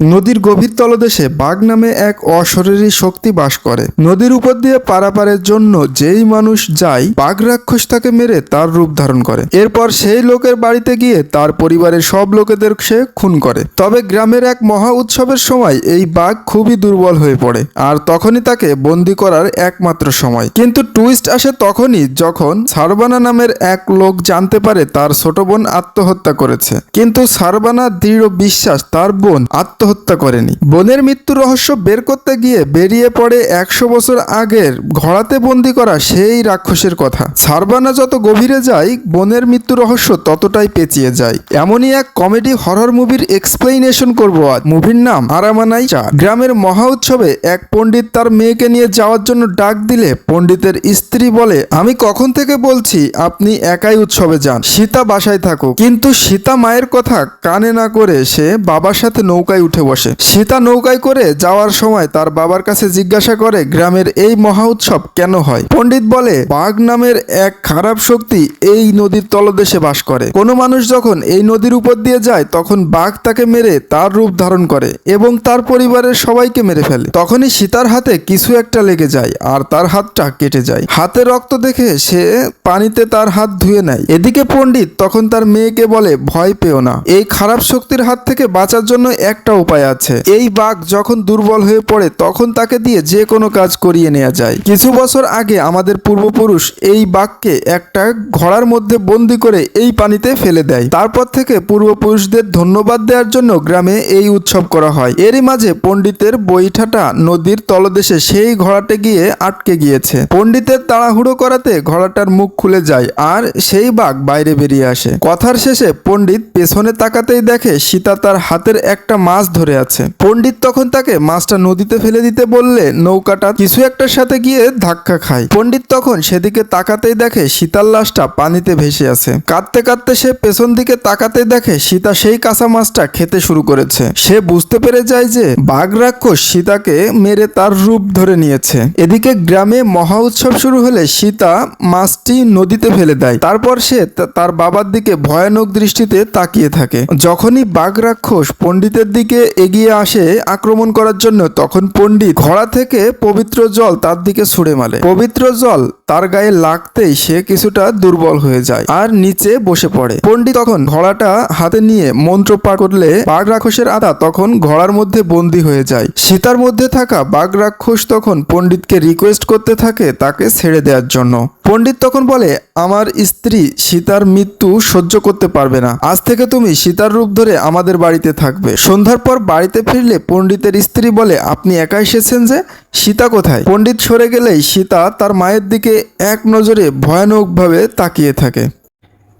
নদীর গভীর তলদেশে বাঘ নামে এক অশরীরী শক্তি বাস করে। নদীর উপর দিয়ে পারাপারের জন্য যেই মানুষ যায়, বাঘ রাক্ষস তাকে মেরে তার রূপ ধারণ করে। এরপর সেই লোকের বাড়িতে গিয়ে তার পরিবারের সব লোকেদের সে খুন করে। তবে গ্রামের এক মহা উৎসবের সময় এই বাঘ খুবই দুর্বল হয়ে পড়ে, আর তখনই তাকে বন্দি করার একমাত্র সময়। কিন্তু টুইস্ট আসে তখনই যখন সারবানা নামের এক লোক জানতে পারে তার ছোট বোন আত্মহত্যা করেছে। কিন্তু সারবানা দৃঢ় বিশ্বাস তার বোন আত্মহত্যা করেনি। বোনের মৃত্যুর রহস্য বের করতে গিয়ে বেরিয়ে পড়ে একশো বছর আগের ঘোড়াতে বন্দি করা সেই রাক্ষসের কথা। সারবানা যত গভীরে যায়, বোনের মৃত্যু রহস্য ততটাই পেঁচিয়ে যায়। এমনই এক কমেডি হরর মুভির এক্সপ্লেনেশন করব আজ। মুভির নাম আরামানাই চা। গ্রামের মহা উৎসবে এক পণ্ডিত তার মেয়েকে নিয়ে যাওয়ার জন্য ডাক দিলে পণ্ডিতের স্ত্রী বলে, আমি কখন থেকে বলছি আপনি একাই উৎসবে যান? সীতা বাসায় থাকুক। কিন্তু সীতা মায়ের কথা কানে না করে সে বাবার সাথে নৌকায় উঠে বসে। সীতা নৌকায় করে যাওয়ার সময় তার বাবার কাছে জিজ্ঞাসা করে, গ্রামের এই মহা উৎসব কেন হয়? পণ্ডিত বলে, বাঘ নামের এক খারাপ শক্তি এই নদীর তলদেশে বাস করে। কোনো মানুষ যখন এই নদীর উপর দিয়ে যায়, তখন বাঘ তাকে মেরে তার রূপ ধারণ করে এবং তার পরিবারের সবাইকে মেরে ফেলে। তখনই সীতার হাতে কিছু একটা লেগে যায় আর তার হাতটা কেটে যায়। হাতে রক্ত দেখে সে পানিতে তার হাত ধুয়ে নেয়। এদিকে পণ্ডিত তখন তার মেয়েকে বলে, ভয় পেও না। এই খারাপ শক্তির হাত থেকে বাঁচার জন্য একটা উপায় আছে। এই বাঘ যখন দুর্বল হয়ে পড়ে, তখন তাকে দিয়ে যে কোনো কাজ করিয়ে নেওয়া যায়। কিছু বছর আগে আমাদের পূর্বপুরুষ এই বাঘকে একটা ঘোড়ার মধ্যে বন্দি করে এই পানিতে ফেলে দেয়। তারপর থেকে পূর্বপুরুষদের ধন্যবাদ দেওয়ার জন্য গ্রামে এই উৎসব করা হয়। এরই মাঝে পণ্ডিতের বৈঠাটা নদীর তলদেশে সেই ঘোড়াতে গিয়ে আটকে গিয়েছে। পণ্ডিতের তাড়াহুড়ো করাতে ঘোড়াটার মুখ খুলে যায় আর সেই বাঘ বাইরে বেরিয়ে আসে। কথার শেষে পণ্ডিত পেছনে তাকাতেই দেখে সীতা তার হাতের একটা মাছ ধরে আছে। পণ্ডিত তখন তাকে মাছটা নদীতে ফেলে দিতে বললে, নৌকাটা কিছু একটার সাথে গিয়ে ধাক্কা খায়। পণ্ডিত তখন সেদিকে তাকাতেই দেখে সীতার লাশটা পানিতে ভেসে আছে। কাঁদতে কাঁদতে সে পেছন দিকে তাকাতেই দেখে সীতা সেই কাঁচা মাছটা খেতে শুরু করেছে। সে বুঝতে পেরে যায় যে বাঘ রাক্ষস সীতাকে মেরে তার রূপ ধরে নিয়েছে। এদিকে গ্রামে মহা উৎসব শুরু হলে সীতা মাছটি নদীতে ফেলে দেয়। তারপর সে তার বাবার দিকে ভয়ানক দৃষ্টিতে তাকিয়ে থাকে। যখনই বাঘ রাক্ষস পণ্ডিতের দিকে এগিয়ে আসে আক্রমণ করার জন্য, তখন পণ্ডিত ঘোড়া থেকে পবিত্র জল তার দিকে ছুড়ে মারে। পবিত্র জল তার গায়ে লাগতেই সে কিছুটা দুর্বল হয়ে যায় আর নিচে বসে পড়ে। পণ্ডিত তখন ঘোড়াটা হাতে নিয়ে মন্ত্র পাঠ করলে বাঘ রাক্ষসের আদা তখন ঘোড়ার মধ্যে বন্দী হয়ে যায়। সীতার মধ্যে থাকা বাঘ রাক্ষস তখন পণ্ডিতকে রিকোয়েস্ট করতে থাকে তাকে ছেড়ে দেওয়ার জন্য। পণ্ডিত তখন বলে, আমার স্ত্রী সীতার মৃত্যু সহ্য করতে পারবে না। আজ থেকে তুমি সীতার রূপ ধরে আমাদের বাড়িতে থাকবে। সন্ধ্যার পর বাড়িতে ফিরলে পণ্ডিতের স্ত্রী বলে, আপনি একা এসেছেন যে? সীতা কোথায়? পণ্ডিত সরে গেলেই সীতা তার মায়ের দিকে এক নজরে ভয়ানকভাবে তাকিয়ে থাকে।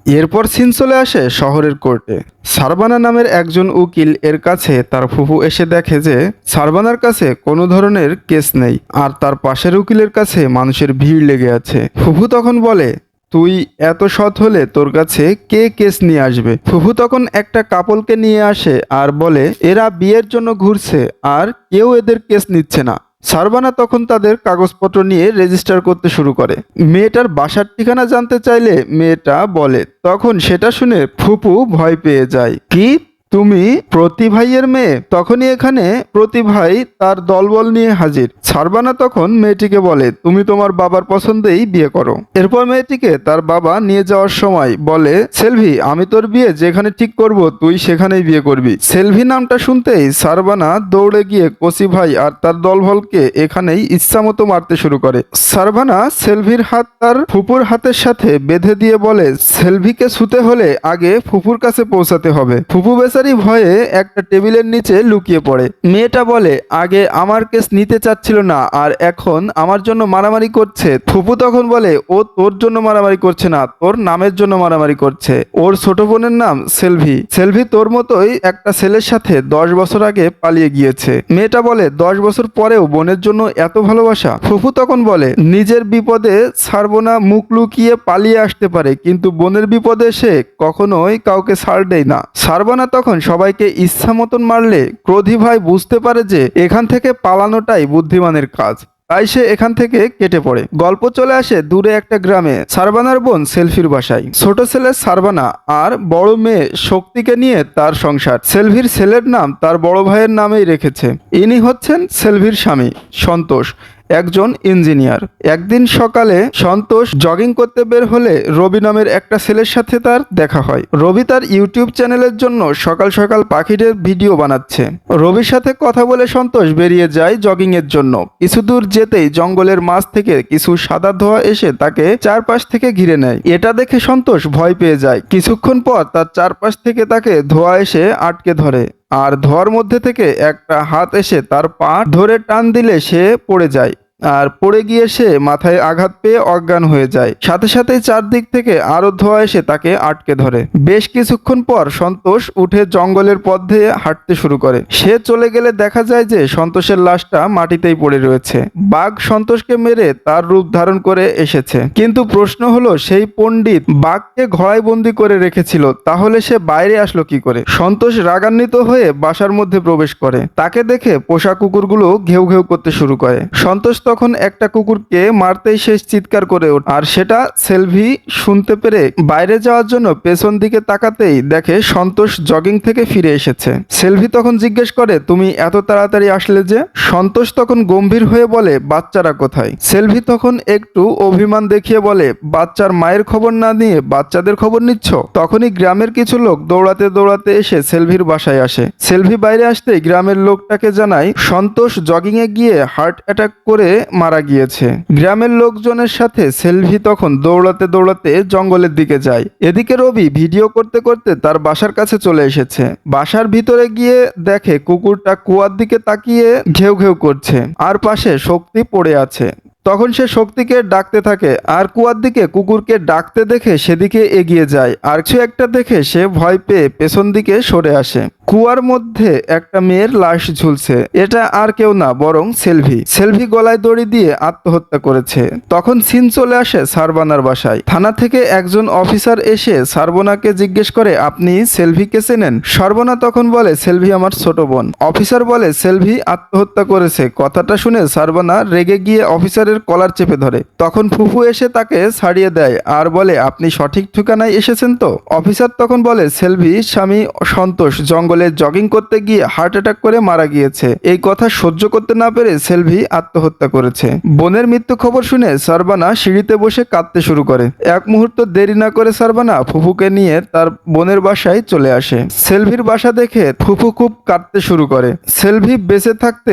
এরপর সিন চলে আসে শহরের কোর্টে। সারবানা নামের একজন উকিল এর কাছে তার ফুফু এসে দেখে যে, সারবানার কাছে কোনো ধরনের কেস নেই, আর তার পাশের উকিলের কাছে মানুষের ভিড় লেগে আছে। ফুফু তখন বলে তুই এত সৎ হলে তোর কাছে কে কেস নিয়ে আসবে? ফুফু তখন একটা কাপলকে নিয়ে আসে আর বলে, এরা বিয়ের জন্য ঘুরছে আর কেউ এদের কেস নিচ্ছে না। সারবানা তখন তাদের কাগজপত্র নিয়ে রেজিস্টার করতে শুরু করে। মেয়েটার বাসার ঠিকানা জানতে চাইলে মেয়েটা বলে, তখন সেটা শুনে ফুপু ভয় পেয়ে যায়। কি? তুমি প্রতিভাইয়ের মেয়ে, তখনই এখানে প্রতিভাই তার দলবল নিয়ে হাজির। সারবানা তখন মেয়েটিকে বলে, তুমি তোমার বাবার পছন্দেই বিয়ে করো। এরপর মেয়েটিকে তার বাবা নিয়ে যাওয়ার সময় বলে, সেলভি, আমি তোর বিয়ে যেখানে ঠিক করব, তুই সেখানেই বিয়ে করবি। সেলভি নামটা শুনতেই সারবানা দৌড়ে গিয়ে কসি ভাই আর তার দলবলকে এখানেই ইচ্ছামতো মারতে শুরু করে। সারবানা সেলভির হাত তার ফুপুর হাতের সাথে বেঁধে দিয়ে বলে, সেলভিকে ছুতে হলে আগে ফুপুর কাছে পৌঁছাতে হবে। ফুপু বেচারি ভয়ে একটা টেবিলের নিচে লুকিয়ে পড়ে। মেয়েটা বলে, আগে আমার কেস নিতে চাচ্ছিল না, আর এখন আমার জন্য মারামারি করছে। ফুপু তখন বলে, ও তোর জন্য মারামারি করছে না, তোর নামের জন্য মারামারি করছে। ওর ছোট বোনের নাম সেলভি। সেলভি তোর মতোই একটা ছেলের সাথে দশ বছর আগে পালিয়ে গিয়েছে। মেয়েটা বলে, দশ বছর পরেও বোনের জন্য এত ভালোবাসা? ফুফু তখন বলে, নিজের বিপদে ছাড়বো না, মুখ লুকিয়ে পালিয়ে আসতে পারে, কিন্তু বোনের বিপদে সে কখনোই কাউকে ছাড় দেয় না। সারবানা তখন সবাইকে ইচ্ছা মতন মারলে ক্রোধী ভাই বুঝতে পারে যে এখান থেকে পালানোটাই বুদ্ধিমানের কাজ। তাই সে এখান থেকে কেটে পড়ে। গল্প চলে আসে দূরে একটা গ্রামে। সারবানার বোন সেলফির বাসায়। ছোট ছেলে সারবানা আর বড় মেয়ে শক্তিকে নিয়ে তার সংসার। সেলভির ছেলের নাম তার বড় ভাইয়ের নামেই রেখেছে। ইনি হচ্ছেন সেলভির স্বামী, সন্তোষ। একজন ইঞ্জিনিয়ার। একদিন সকালে সন্তোষ জগিং করতে বের হলে রবি নামের একটা ছেলের সাথে তার দেখা হয়। রবি তার ইউটিউব চ্যানেলের জন্য সকাল সকাল পাখিদের ভিডিও বানাচ্ছে। রবির সাথে কথা বলে সন্তোষ বেরিয়ে যায় জগিং এর জন্য। কিছু দূর যেতেই জঙ্গলের মাছ থেকে কিছু সাদা ধোয়া এসে তাকে চারপাশ থেকে ঘিরে নেয়। এটা দেখে সন্তোষ ভয় পেয়ে যায়। কিছুক্ষণ পর তার চারপাশ থেকে তাকে ধোয়া এসে আটকে ধরে। আর ধোয়ার মধ্যে থেকে একটা হাত এসে তার পা ধরে টান দিলে সে পড়ে যায়। আর পড়ে গিয়ে সে মাথায় আঘাত পেয়ে অজ্ঞান হয়ে যায়। সাথে সাথে চারদিক থেকে আরও ধোয়া এসে তাকে আটকে ধরে। বেশ কিছুক্ষণ পর সন্তোষ উঠে জঙ্গলের পথ হাঁটতে শুরু করে। সে চলে গেলে দেখা যায় যে সন্তোষের লাশটা মাটিতেই পড়ে রয়েছে। বাঘ সন্তোষকে মেরে তার রূপ ধারণ করে এসেছে। কিন্তু প্রশ্ন হলো, সেই পণ্ডিত বাঘকে ঘোড়ায় বন্দি করে রেখেছিল, তাহলে সে বাইরে আসলো কি করে? সন্তোষ রাগান্বিত হয়ে বাসার মধ্যে প্রবেশ করে। তাকে দেখে পোষা কুকুরগুলো ঘেউ ঘেউ করতে শুরু করে। সন্তোষ তখন একটা কুকুরকে মারতেই শেষ চিৎকার করে ওঠে। আর সেটা সেলভি শুনতে পেরে বাইরে যাওয়ার জন্য পেছন দিকে তাকাতেই দেখে সন্তোষ জগিং থেকে ফিরে এসেছে। সেলভি তখন জিজ্ঞেস করে, তুমি এত তাড়াতাড়ি আসলে যে? সন্তোষ তখন গম্ভীর হয়ে বলে, বাচ্চারা কোথায়? সেলভি তখন একটু অভিমান দেখিয়ে বলে, বাচ্চার মায়ের খবর না নিয়ে বাচ্চাদের খবর নিচ্ছ? তখনই গ্রামের কিছু লোক দৌড়াতে দৌড়াতে এসে সেলভির বাসায় আসে। সেলভি বাইরে আসতেই গ্রামের লোকটাকে জানায়, সন্তোষ জগিং এ গিয়ে হার্ট অ্যাটাক করে মারা গিয়েছে। গ্রামের লোকজনের সাথে সেলভি তখন দৌড়াতে দৌড়াতে জঙ্গলের দিকে যায়। এদিকে রবি ভিডিও করতে করতে তার বাসার কাছে চলে এসেছে। বাসার ভিতরে গিয়ে দেখে কুকুরটা কুয়ার দিকে তাকিয়ে ঘেউ ঘেউ করছে। আর পাশে শক্তি পড়ে আছে। তখন সে শক্তিকে ডাকতে থাকে, আর কুয়ার দিকে কুকুরকে ডাকতে দেখে সেদিকে এগিয়ে যায়। আর কিছু একটা দেখে সে ভয় পেয়ে পেছন দিকে সরে আসে। কুয়ার মধ্যে একটা মেয়ের লাশ ঝুলছে। এটা আর কেউ না, বরং সেলভি। সেলভি গলায় দড়ি দিয়ে আত্মহত্যা করেছে। তখন সিন চলে আসে সারবানার বাসায়। থানা থেকে একজন অফিসার এসে সারবনাকে জিজ্ঞেস করে, আপনি সেলভিকে চেনেন? সর্বনা তখন বলে, সেলভি আমার ছোট বোন। অফিসার বলে, সেলভি আত্মহত্যা করেছে। কথাটা শুনে সারবনা রেগে গিয়ে অফিসারের কলার চেপে ধরে। তখন ফুফু এসে তাকে ছাড়িয়ে দেয়, আর বলে, আপনি সঠিক ঠিকানায় এসেছেন তো? অফিসার তখন বলে, সেলভি স্বামী সন্তোষ, জঙ্গলে জগিং করতে গিয়ে হার্ট অ্যাটাক করে মারা গিয়েছে। এই কথা সহ্য করতে না পেরে সেলভি আত্মহত্যা করেছে। বোনের মৃত্যু খবর শুনে সারবানা সিঁড়িতে বসে কাঁদতে শুরু করে। এক মুহূর্ত দেরি না করে সারবানা ফুফুকে নিয়ে তার বোনের বাসায় চলে আসে। সেলভির বাসা দেখে ফুফু খুব কাঁদতে শুরু করে। সেলভি বেঁচে থাকতে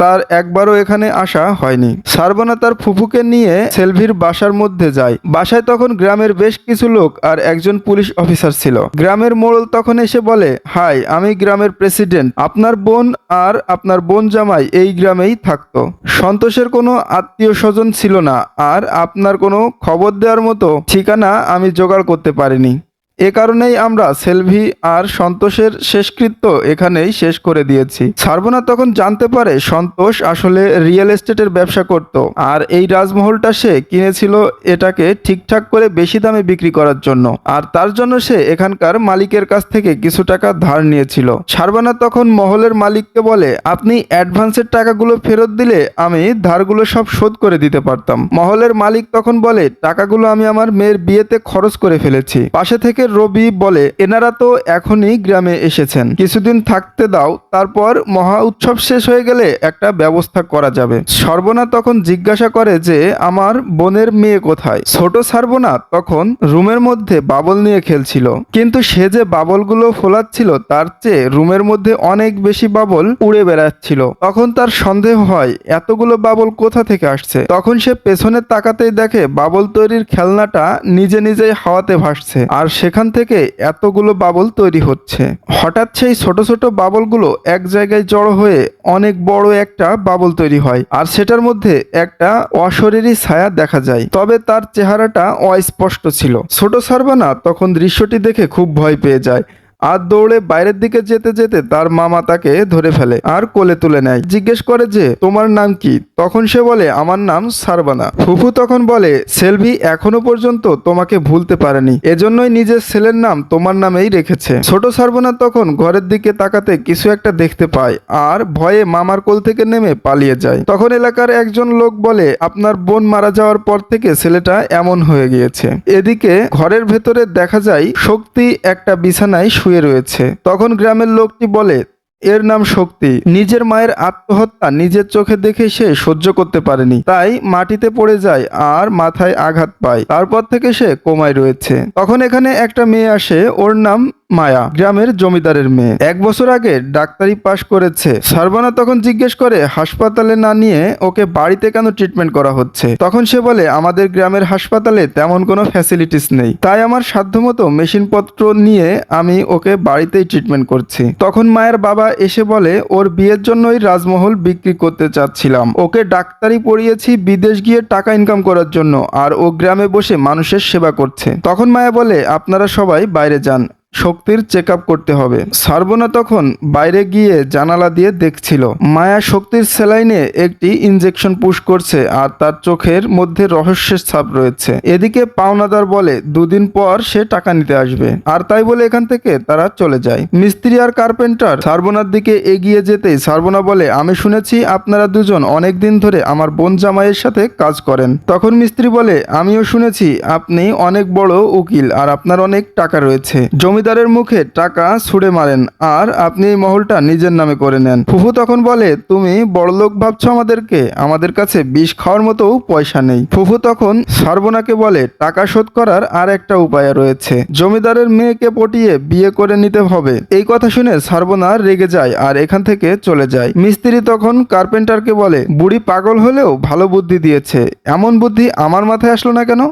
তার একবারও এখানে আসা হয়নি। সারবানা তার ফুফুকে নিয়ে সেলভির বাসার মধ্যে যায়। বাসায় তখন গ্রামের বেশ কিছু লোক আর একজন পুলিশ অফিসার ছিল। গ্রামের মোড়ল তখন এসে বলে, হাই, আমি গ্রামের প্রেসিডেন্ট। আপনার বোন আর আপনার বোন জামাই এই গ্রামেই থাকতো। সন্তোষের কোনো আত্মীয় স্বজন ছিল না, আর আপনার কোনো খবর দেওয়ার মতো ঠিকানা আমি জোগাড় করতে পারিনি। এ কারণেই আমরা সেলভি আর সন্তোষের শেষকৃত্য এখানেই শেষ করে দিয়েছি। সার্বনা তখন জানতে পারে সন্তোষ আসলে রিয়েল এস্টেটের ব্যবসা করত আর এই রাজমহলটা সে কিনেছিল এটাকে ঠিকঠাক করে বেশি দামে বিক্রি করার জন্য। আর তার জন্য সে এখানকার মালিকের কাছ থেকে কিছু টাকা ধার নিয়েছিল। সারবানা তখন মহলের মালিককে বলে, আপনি অ্যাডভান্সের টাকাগুলো ফেরত দিলে আমি ধারগুলো সব শোধ করে দিতে পারতাম। মহলের মালিক তখন বলে, টাকাগুলো আমি আমার মেয়ের বিয়েতে খরচ করে ফেলেছি। পাশে থেকে রবি বলে, এনারা তো এখনই গ্রামে এসেছেন। কিছুদিন থাকতে দাও, তারপর মহা উৎসব শেষ হয়ে গেলে একটা ব্যবস্থা করা যাবে। সর্বনা তখন জিজ্ঞাসা করে যে, আমার বোনের মেয়ে কোথায়? ছোট সর্বনা তখন রুমের মধ্যে বাবল নিয়ে খেলছিল। কিন্তু সে যে বাবলগুলো ফোলাচ্ছিল, তার চেয়ে রুমের মধ্যে অনেক বেশি বাবল উড়ে বেড়াচ্ছিল। তখন তার সন্দেহ হয়, এতগুলো বাবল কোথা থেকে আসছে? তখন সে পেছনে তাকাতেই দেখে, বাবল তৈরির খেলনাটা নিজে নিজেই হাওয়াতে ভাসছে। আর সেখান থেকে এতগুলো বাবল তৈরি হচ্ছে। হঠাৎ সেই ছোট ছোট বাবলগুলো এক জায়গায় জড়ো হয়ে অনেক বড় একটা বাবল তৈরি হয় আর সেটার মধ্যে একটা অশরীরী ছায়া দেখা যায়। তবে তার চেহারাটা অস্পষ্ট ছিল। ছোট সারবানা তখন দৃশ্যটি দেখে খুব ভয় পেয়ে যায়। আর দৌড়ে বাইরের দিকে যেতে যেতে তার মামা তাকে ধরে ফেলে আর কোলে তুলে নেয়। জিজ্ঞেস করে যে, তোমার নাম কি? তখন সে বলে, আমার নাম সারবানা। ফুফু তখন বলে, সেলভি এখনও পর্যন্ত তোমাকে ভুলতে পারেনি। এজন্যই নিজের ছেলের নাম তোমার নামেই রেখেছে। ছোট সারবানা তখন ঘরের দিকে তাকাতে কিছু একটা দেখতে পায় আর ভয়ে মামার কোল থেকে নেমে পালিয়ে যায়। তখন এলাকার একজন লোক বলে, আপনার বোন মারা যাওয়ার পর থেকে ছেলেটা এমন হয়ে গিয়েছে। এদিকে ঘরের ভেতরে দেখা যায়, শক্তি একটা বিছানায় শুয়ে রয়েছে। তখন গ্রামের লোকটি বলে, এর নাম শক্তি। নিজের মায়ের আত্মহত্যা নিজের চোখে দেখে সে সহ্য করতে পারেনি। তাই মাটিতে পড়ে যায় আর মাথায় আঘাত পায়। তারপর থেকে সে কোমায় রয়েছে। তখন এখানে একটা মেয়ে আসে, ওর নাম মায়া গ্রামের জমিদারের মেয়ে। এক বছর আগে ডাক্তারি পাশ করেছে। সারবানা তখন জিজ্ঞেস করে, হাসপাতালে না নিয়ে ওকে বাড়িতে কেন ট্রিটমেন্ট করা হচ্ছে? তখন সে বলে, আমাদের গ্রামের হাসপাতালে তেমন কোনো ফ্যাসিলিটিস নেই। তাই আমার সাধ্যমতো মেশিনপত্র নিয়ে আমি ওকে বাড়িতেই ট্রিটমেন্ট করছি। তখন মায়ের বাবা এসে বলে, ওর বিয়ের জন্যই রাজমহল বিক্রি করতে চাচ্ছিলাম। ওকে ডাক্তারি পড়িয়েছি বিদেশ গিয়ে টাকা ইনকাম করার জন্য, আর ও গ্রামে বসে মানুষের সেবা করছে। তখন মায়া বলে, আপনারা সবাই বাইরে যান। শক্তির চেক করতে হবে। সার্বনা তখন বাইরে গিয়ে জানালা দিয়ে দেখছিল। মায়া শক্তির সেলাইনে একটি ইনজেকশন পুশ করছে আর তার চোখের মধ্যে রহস্যের ছাপ রয়েছে। এদিকে পাওনাদার বলে, দুদিন পর সে টাকা নিতে আসবে। আর তাই বলে এখান থেকে তারা চলে যায়। মিস্ত্রি আর কার্পেন্টার সার্বনার দিকে এগিয়ে যেতেই সার্বনা বলে, আমি শুনেছি আপনারা দুজন অনেক দিন ধরে আমার বোন জামাইয়ের সাথে কাজ করেন। তখন মিস্ত্রি বলে, আমিও শুনেছি আপনি অনেক বড় উকিল আর আপনার অনেক টাকা রয়েছে। জমিদারের মুখে টাকা ছুড়ে মারেন, আর আপনি এই মহলটা নিজের নামে করে নেন। ফুফু তখন বলে, তুমি বড়লোক ভাবছ আমাদেরকে? আমাদের কাছে বিষ খাওয়ার মতো পয়সা নেই। ফুফু তখন সার্বনাকে বলে, টাকা শোধ করার আর একটা উপায় রয়েছে। জমিদারের মেয়েকে পটিয়ে বিয়ে করে নিতে হবে। এই কথা শুনে সার্বনা রেগে যায় আর এখান থেকে চলে যায়। মিস্ত্রি তখন কার্পেন্টারকে বলে, বুড়ি পাগল হলেও ভালো বুদ্ধি দিয়েছে। এমন বুদ্ধি আমার মাথায় আসলো না কেন?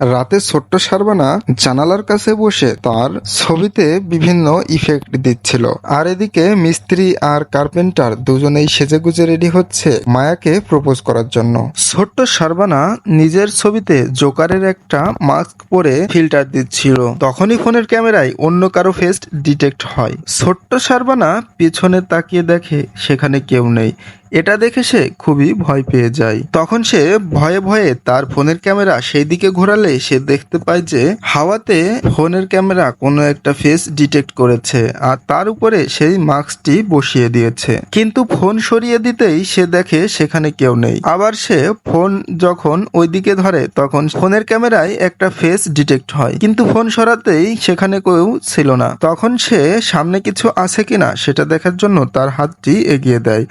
রাতে ছোট্ট সারবানা জানালার কাছে বসে তার ছবিতে বিভিন্ন ইফেক্ট দিচ্ছিল। আর এদিকে মিস্ত্রি আর কার্পেন্টার দুজনেই সেজেগুজে রেডি হচ্ছে মায়াকে প্রপোজ করার জন্য। ছোট্ট সারবানা নিজের ছবিতে জোকারের একটা মাস্ক পরে ফিল্টার দিচ্ছিল। তখনই ফোনের ক্যামেরায় অন্য কারও ফেস্ট ডিটেক্ট হয়। ছোট্ট সারবানা পেছনে তাকিয়ে দেখে সেখানে কেউ নেই। এটা দেখে সে খুবই ভয় পেয়ে যায়। তখন সে ভয়ে ভয়ে তার ফোনের ক্যামেরা সেই দিকে ঘোরালে সে দেখতে পায় যে হাওয়াতে ফোনের ক্যামেরা কোনো একটা ফেস ডিটেক্ট করেছে আর তার উপরে সেই মাস্কটি বসিয়ে দিয়েছে। কিন্তু ফোন সরিয়ে দিতেই সে দেখে সেখানে কেউ নেই। আবার সে ফোন যখন ওইদিকে ধরে তখন ফোনের ক্যামেরায় একটা ফেস ডিটেক্ট হয়। কিন্তু ফোন সরাতেই সেখানে কেউ ছিল না। তখন সে সামনে কিছু আছে কিনা সেটা দেখার জন্য তার হাতটি এগিয়ে দেয়।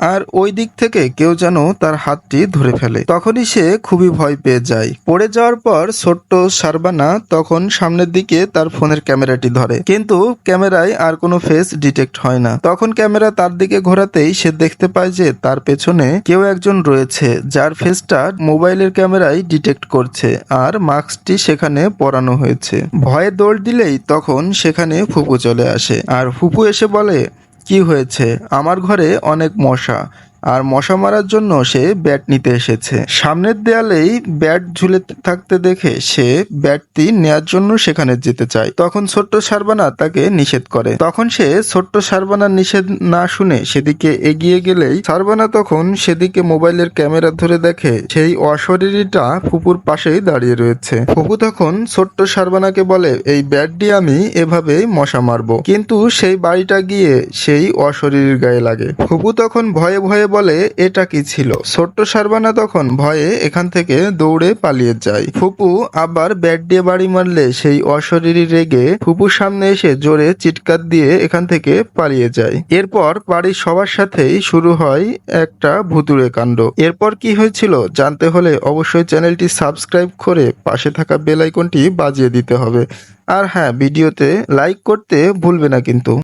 আর ওই দিক থেকে কেউ যেন তার হাতটি ধরে ফেলে। তখনই সে খুবই ভয় পেয়ে যায়। পড়ে যাওয়ার পর ছোট্ট সারবানা তখন সামনের দিকে তার ফোনের ক্যামেরাটি ধরে। কিন্তু ক্যামেরায় আর কোনো ফেস ডিটেক্ট হয় না। তখন ক্যামেরা তার দিকে ঘোরাতেই সে দেখতে পায় যে তার পেছনে কেউ একজন রয়েছে, যার ফেসটা মোবাইলের ক্যামেরায় ডিটেক্ট করছে আর মাস্কটি সেখানে পরানো হয়েছে। ভয়ে দৌড় দিলেই তখন সেখানে ফুপু চলে আসে। আর ফুপু এসে বলে কি হয়েছে? আমার ঘরে অনেক মশা। আর মশা মারার জন্য সে ব্যাট নিতে এসেছে। সামনের দেয়ালেই ব্যাট ঝুলে থাকতে দেখে সে ব্যাটটি নেয়ার জন্য সেখানে যেতে চায়। তখন ছোট্ট সারবানা তাকে নিষেধ করে। তখন সে ছোট্ট সারবানার নিষেধ না শুনে সেদিকে এগিয়ে গেলেই সারবানা তখন সেদিকে মোবাইলের ক্যামেরা ধরে দেখে সেই অশরীরীটা ফুপুর পাশেই দাঁড়িয়ে রয়েছে। ফুপু তখন ছোট্ট সারবানাকে বলে, এই ব্যাট দিয়ে আমি এভাবেই মশা মারবো। কিন্তু সেই বাড়িটা গিয়ে সেই অশরীরীর গায়ে লাগে। ফুপু তখন ভয়ে ভয়ে বলে, এটা কি ছিল? ছোট্ট সারবানা তখন ভয়ে এখান থেকে দৌড়ে পালিয়ে যায়। ফুপু আবার ব্যাট দিয়ে বাড়ি মারলে সেই অশরীরী রেগে ফুপুর সামনে এসে জোরে চিৎকার দিয়ে এখান থেকে পালিয়ে যায়। এরপর বাড়ির সবার সাথেই শুরু হয় একটা ভুতুড়ে কাণ্ড। এরপর কি হয়েছিল জানতে হলে অবশ্যই চ্যানেলটি সাবস্ক্রাইব করে পাশে থাকা বেল আইকনটি বাজিয়ে দিতে হবে। আর হ্যাঁ ভিডিওতে লাইক করতে ভুলবে না কিন্তু।